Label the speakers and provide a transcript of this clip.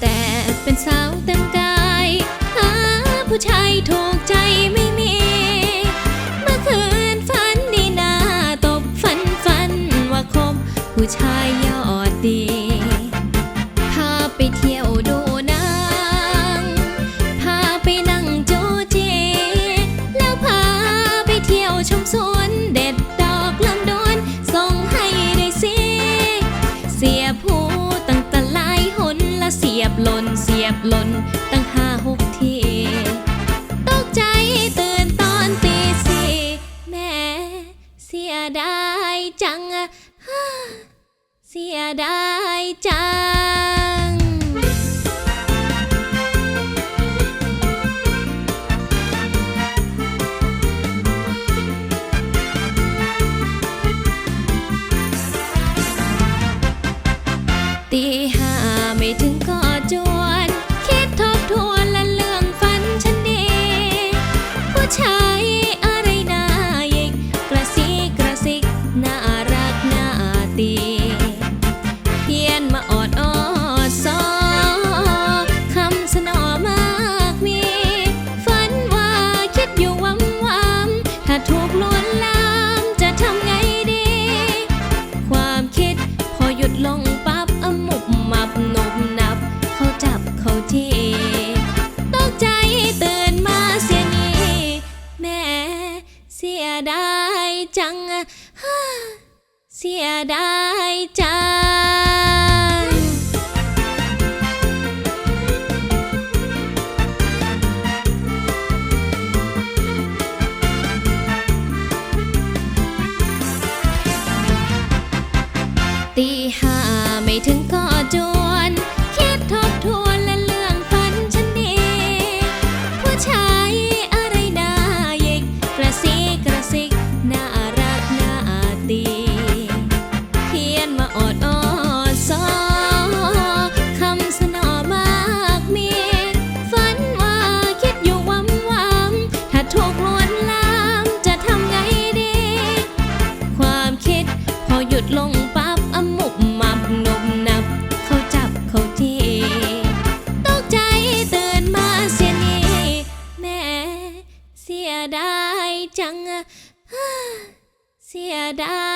Speaker 1: แต่เป็นสาวเต็มกาย หาผู้ชายถูกใจไม่มี เมื่อคืนฝันดีนาตบฝันฝันว่าคบผู้ชายยอดดีพาไปเที่ยวดูนังพาไปนั่งโจูจีแล้วพาไปเที่ยวชมสวนเด็ด ดายจัง เสียดายจัง ตีห้าไม่ถึงก็ ถูกลวนลามจะทำไงดี ความคิดพอหยุดลงปั๊บอมุบมับหนบหนับ เขาจับเขาทีตกใจตื่นมาเสียนี่แม่เสียดายจังฮ่าเสียดายจัง ตีห้าไม่ถึงก็จวน เสียดายจังอะฮ่าเสียดายจั